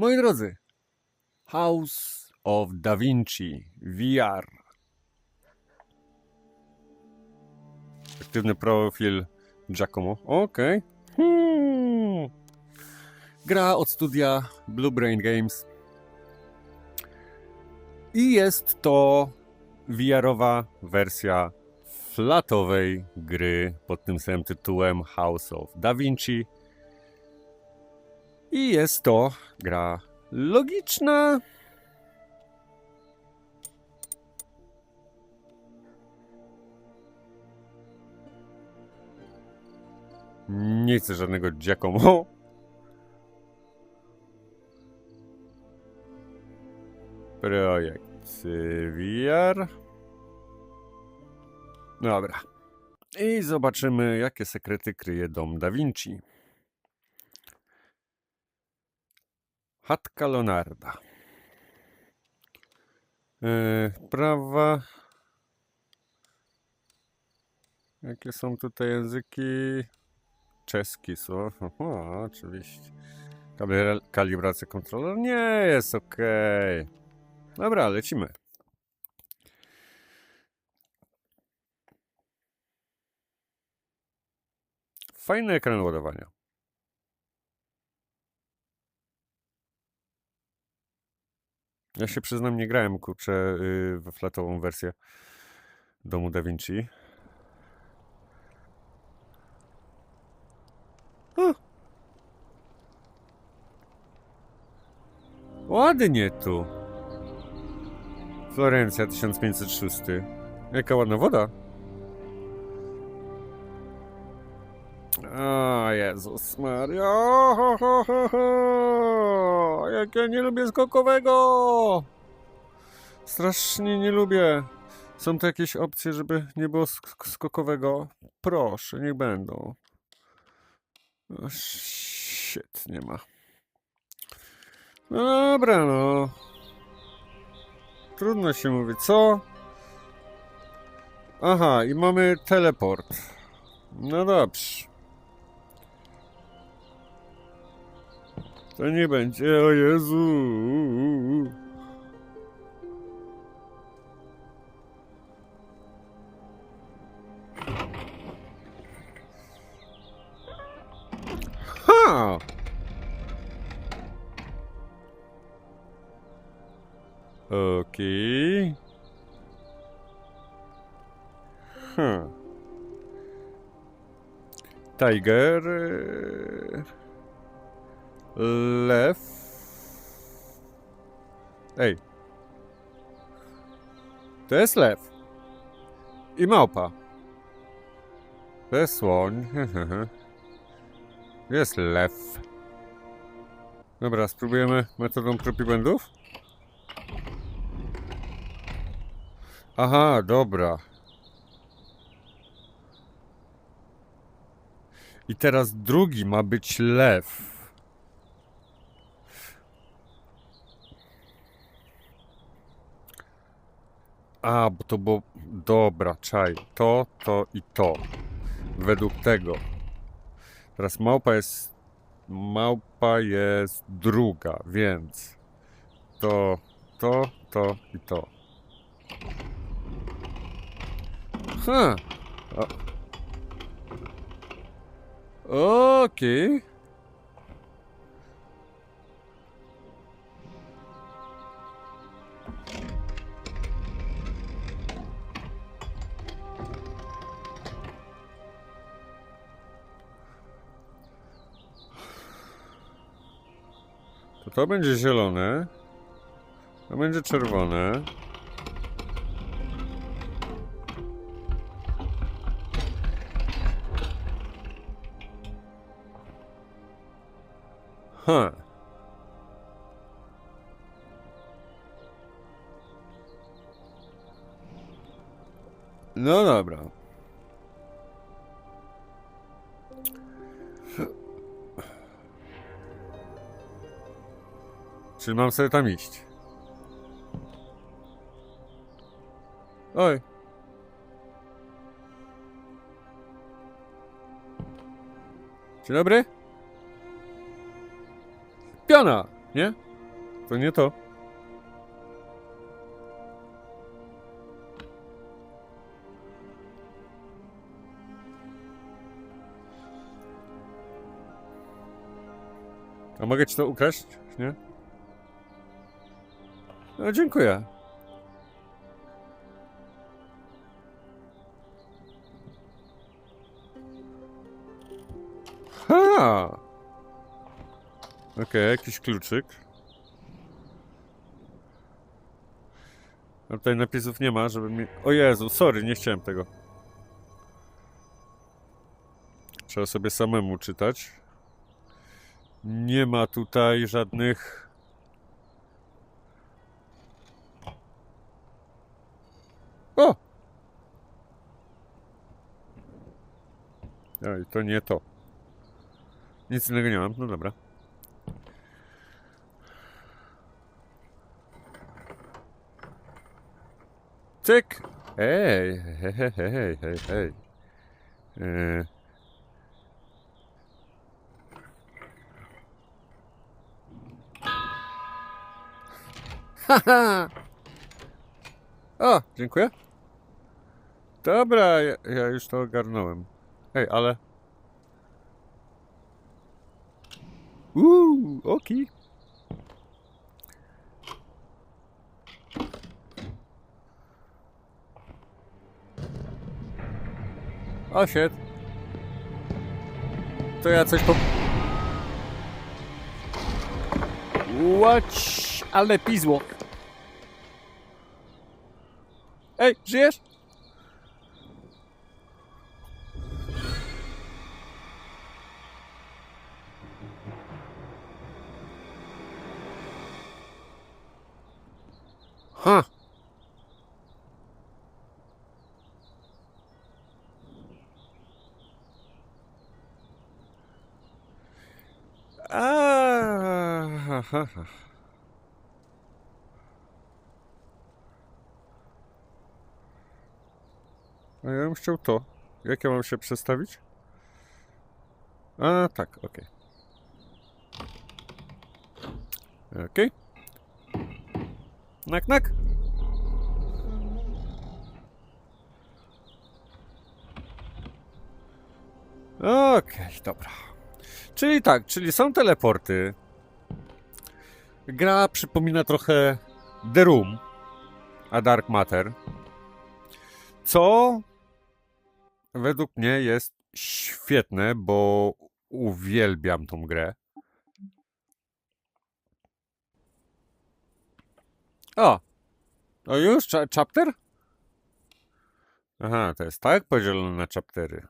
Moi drodzy, House of Da Vinci VR. Aktywny profil Giacomo. Okej. Hmm. Gra od studia Blue Brain Games. I jest to VR-owa wersja flatowej gry pod tym samym tytułem House of Da Vinci. I jest to gra logiczna. Nie chcę żadnego Giacomo. Projekt y, VR. Dobra. I zobaczymy, jakie sekrety kryje dom Da Vinci. Chatka Leonarda. Yy, prawa. Jakie są tutaj języki? Czeski są. Aha, oczywiście. Kalibra- Kalibracja kontroler? Nie, jest ok. Dobra, lecimy. Fajny ekran ładowania. Ja się przyznam, nie grałem, kurczę, yy, we flatową wersję domu Da Vinci. O! Ładnie tu. Florencja 1506. Jaka ładna woda. O Jezus Maria. Jak ja nie lubię skokowego. Strasznie nie lubię. Są tu jakieś opcje, żeby nie było sk- skokowego? Proszę, niech będą. O, shit, nie ma. No dobra, no. Trudno się mówi, co? Aha, i mamy teleport. No dobrze. To nie będzie, o Jezu. Ha! Okej. Huh. Tiger. Lew. Ej. To jest lew. I małpa. To jest słoń. Jest lew. Dobra, spróbujemy metodą błędów. Aha, dobra. I teraz drugi ma być lew. A, bo to było. Dobra, czaj. To, to i to. Według tego. Teraz małpa jest. Małpa jest druga, więc. To, to, to i to. Ha! O- Okej. To to będzie zielone. To będzie czerwone. Huh. Mam sobie tam iść? Oj. Dzień dobry. Piona, nie? To nie to. A mogę ci to ukraść? Nie? No, dziękuję. Ha! Okej, jakiś kluczyk. A tutaj napisów nie ma, żeby mi... O Jezu, sorry, nie chciałem tego. Trzeba sobie samemu czytać. Nie ma tutaj żadnych... O! Oj, to nie to. Nic innego nie mam, no dobra. Cyk! Ej, hej, hej, hej, hej, hej, hej. E. Haha! O, dziękuję. Dobra, ja, ja już to ogarnąłem. Ej, ale... Uuu, oki. O shit. To ja coś po... Łać, ale pizło. Ej, żyjesz? A, ja bym chciał to. Jak ja mam się przestawić? A, tak, okej. Okej. Nak, nak. Okej, dobra. Czyli tak, czyli są teleporty. Gra przypomina trochę The Room, a Dark Matter. Co według mnie jest świetne, bo uwielbiam tą grę. O! O już? Cha- chapter? Aha, to jest tak podzielone na chaptery.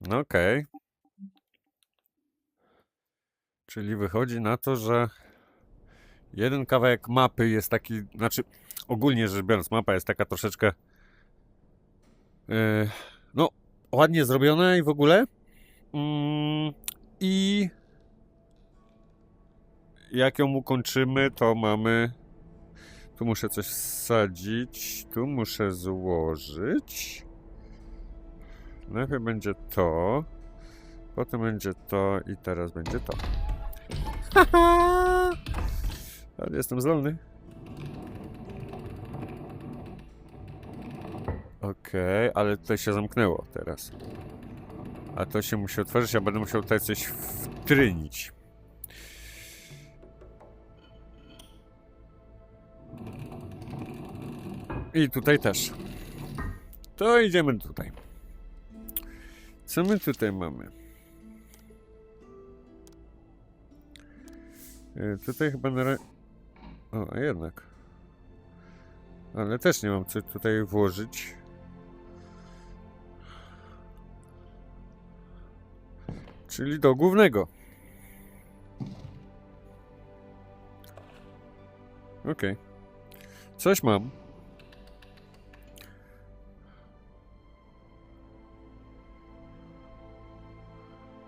No Okej. Czyli wychodzi na to, że jeden kawałek mapy jest taki, znaczy ogólnie rzecz biorąc, mapa jest taka troszeczkę yy, no, ładnie zrobiona i w ogóle. Mm, I jak ją ukończymy, to mamy tu muszę coś wsadzić, tu muszę złożyć. Najpierw będzie to, potem będzie to i teraz będzie to. Ale jestem zdolny. Okej, ale tutaj się zamknęło teraz. A to się musi otworzyć, ja będę musiał tutaj coś wtrynić. I tutaj też. To idziemy tutaj. Co my tutaj mamy? Tutaj chyba na O, a jednak. Ale też nie mam co tutaj włożyć. Czyli do głównego. Okej. Coś mam.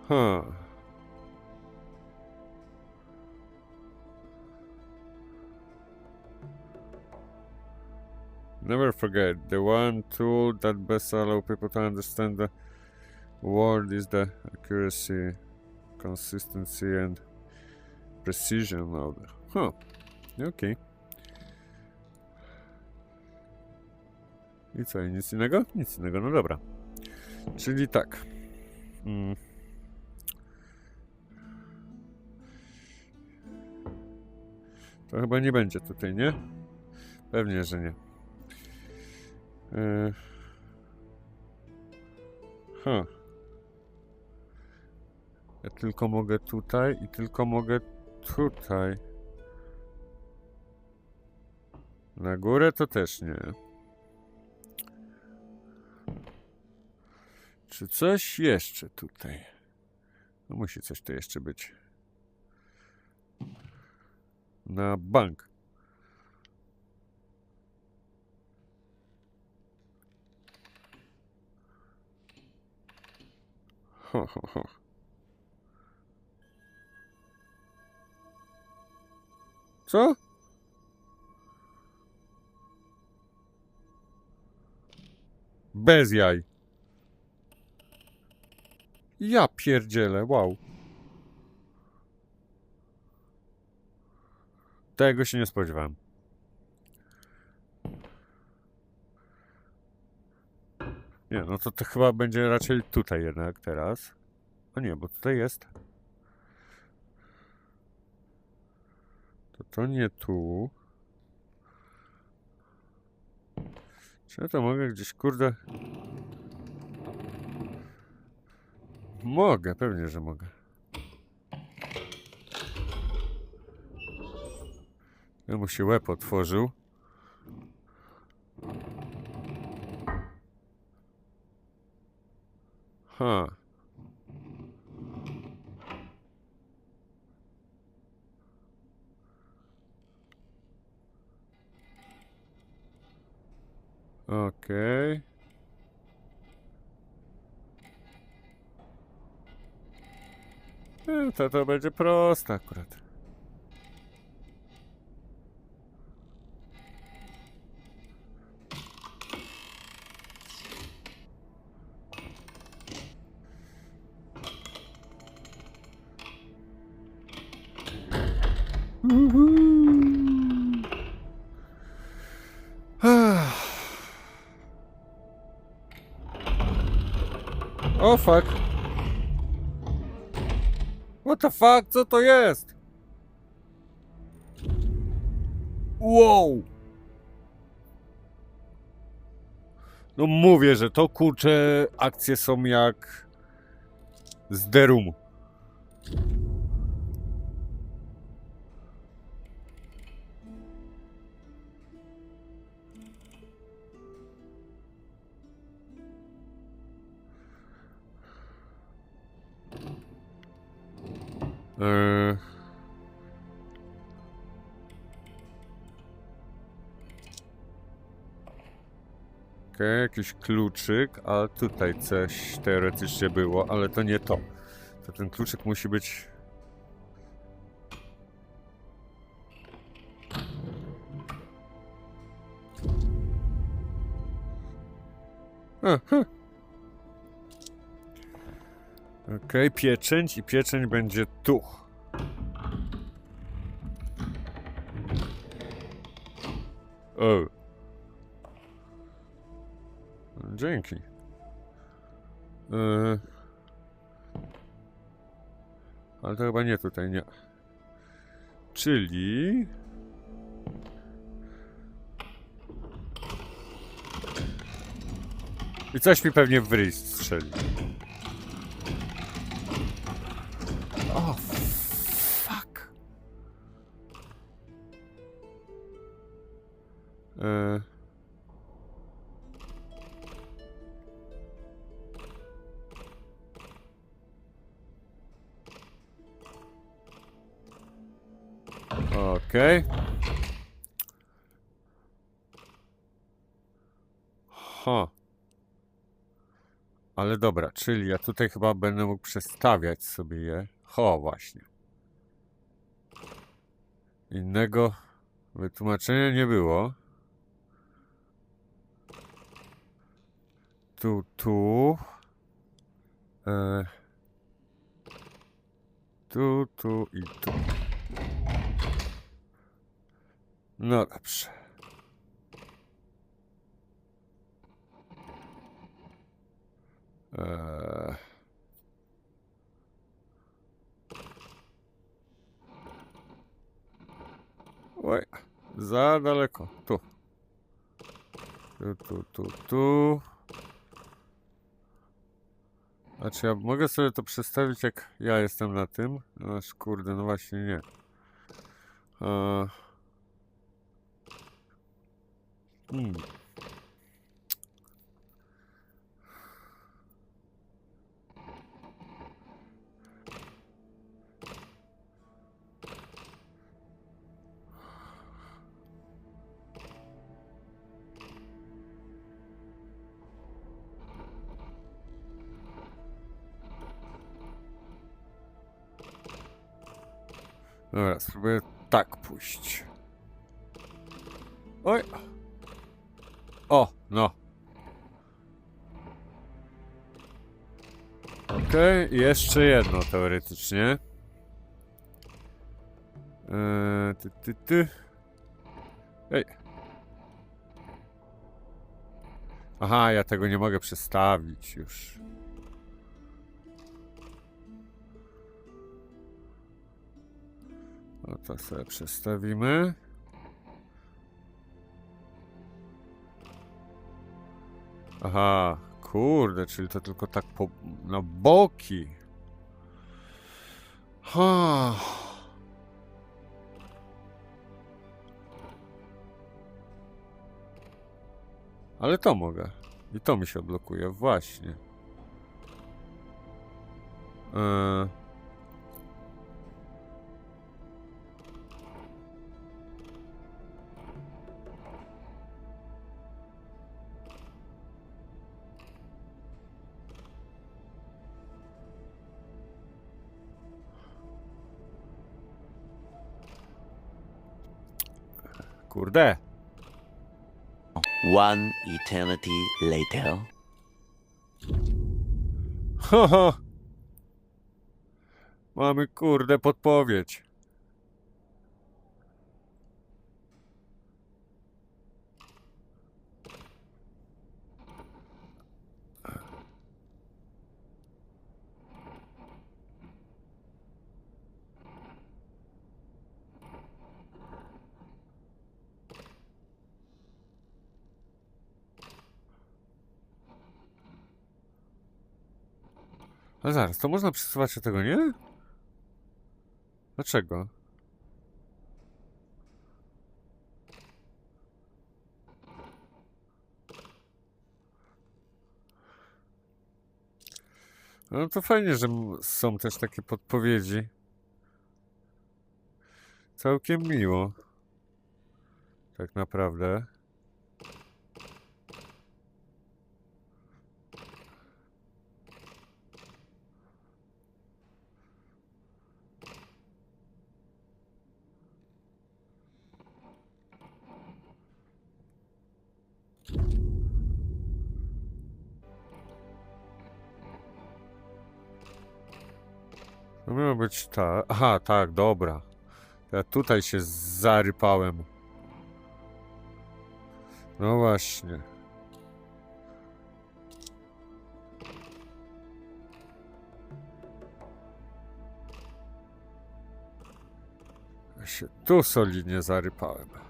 Huh. Never forget, the one tool that best allow people to understand the world is the accuracy, consistency and precision of the... Huh. Okej. I co, nic innego? Nic innego, no dobra. Czyli tak. Mm. To chyba nie będzie tutaj, nie? Pewnie, że nie. Yy. Ha. Ja tylko mogę tutaj i tylko mogę tutaj. Na górę to też nie. Czy coś jeszcze tutaj? No musi coś tu jeszcze być. Na bank. Ho, ho, ho. Co? Bez jaj. Ja pierdzielę, wow. Tego się nie spodziewałem. Nie, no to, to chyba będzie raczej tutaj jednak teraz. O nie, bo tutaj jest. To to nie tu. Czy ja to mogę gdzieś, kurde... Mogę, pewnie, że mogę. Ja mu się łeb otworzył. Ha. Okej. E, To to będzie proste akurat. O fuck. What the fuck? Co to jest? Wow. No mówię, że to kurcze akcje są jak z The Room. Eee. Okej, jakiś kluczyk, a tutaj coś teoretycznie było, ale to nie to. To ten kluczyk musi być... Aha. Okej, pieczęć i pieczęć będzie tu. O. Dzięki. E... Ale to chyba nie tutaj, nie. Czyli... I coś mi pewnie w strzeli. Czyli ja tutaj chyba będę mógł przestawiać sobie je. Ho, właśnie. Innego wytłumaczenia nie było. Tu, tu. E, tu, tu i tu. No dobrze. Eee. Oj, za daleko. Tu. Tu, tu, tu, tu. Znaczy ja mogę sobie to przedstawić jak ja jestem na tym. Aż kurde, no właśnie nie. Eee. Hmm. Dobra, spróbuję tak pójść. Oj. O, no. Okej, jeszcze jedno teoretycznie. Eee, ty, ty, ty. Ej. Aha, ja tego nie mogę przestawić już. No to sobie przestawimy. Aha, kurde, czyli to tylko tak po, na boki. Ha. Ale to mogę. I to mi się blokuje, właśnie. Eee. Kurde. One eternity later. Haha. Mamy kurde podpowiedź. Ale zaraz, to można przesuwać się tego, nie? Dlaczego? No to fajnie, że są też takie podpowiedzi. Całkiem miło. Tak naprawdę. Miało być ta. Aha, tak, dobra. Ja tutaj się zarypałem. No właśnie. Ja się tu solidnie zarypałem.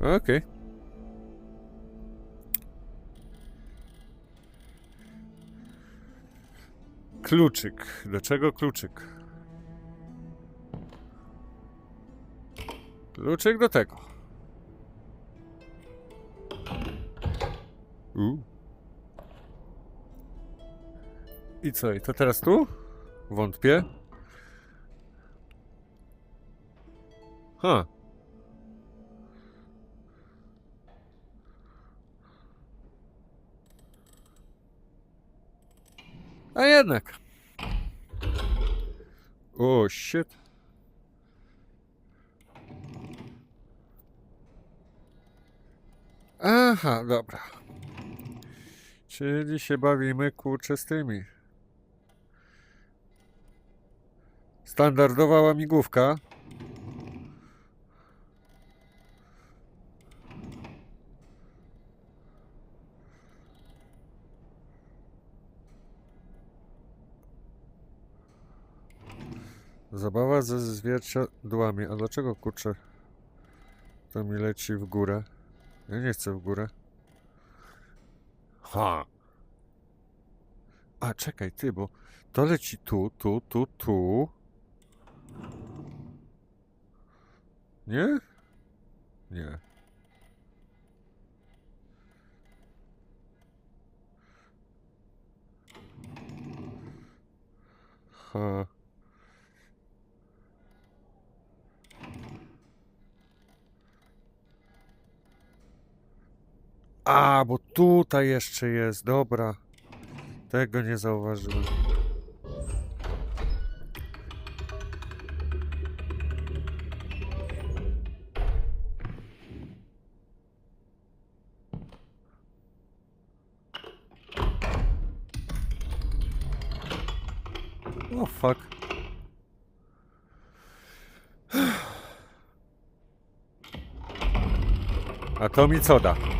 Okej. Kluczyk. Do czego kluczyk? Kluczyk do tego. U. I co? I to teraz tu? Wątpię. Ha. A jednak. O, shit. A, Aha, dobra. Czyli się bawimy kurczę z tymi. Standardowa łamigłówka. Zabawa ze zwierciadłami. A dlaczego kurczę to mi leci w górę? Ja nie chcę w górę. Ha. A czekaj, ty, bo to leci tu, tu, tu, tu. Nie? Nie. Ha. A, bo tutaj jeszcze jest, dobra. Tego nie zauważyłem. O, fuck. A to mi co da?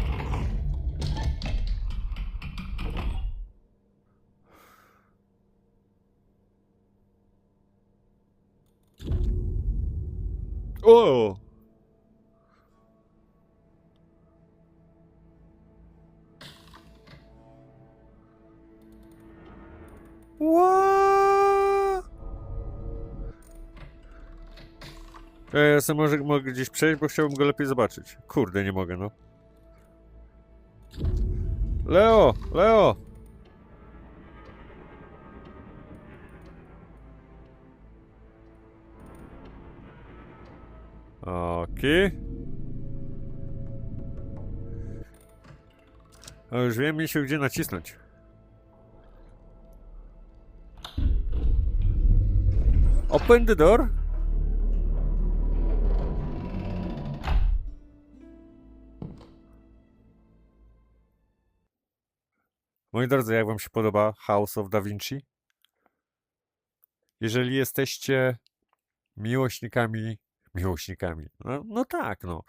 Może mogę gdzieś przejść, bo chciałbym go lepiej zobaczyć. Kurde, nie mogę, no. Leo! Leo! Okej. A już wiem, Misiu, gdzie nacisnąć. Open the door. Moi drodzy, jak wam się podoba House of Da Vinci? Jeżeli jesteście miłośnikami, miłośnikami, no, no tak, no.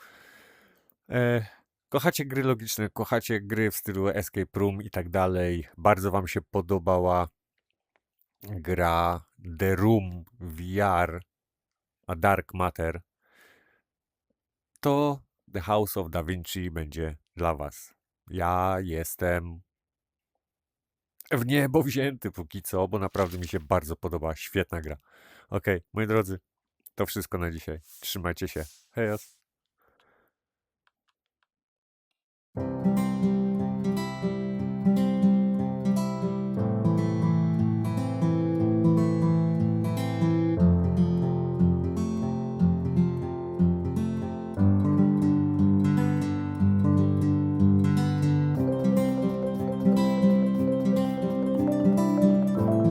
E, kochacie gry logiczne, kochacie gry w stylu Escape Room i tak dalej. Bardzo wam się podobała gra The Room VR, a Dark Matter, to The House of Da Vinci będzie dla was. Ja jestem w niebo wzięty póki co, bo naprawdę mi się bardzo podoba. Świetna gra. Ok, moi drodzy, to wszystko na dzisiaj. Trzymajcie się. Hej!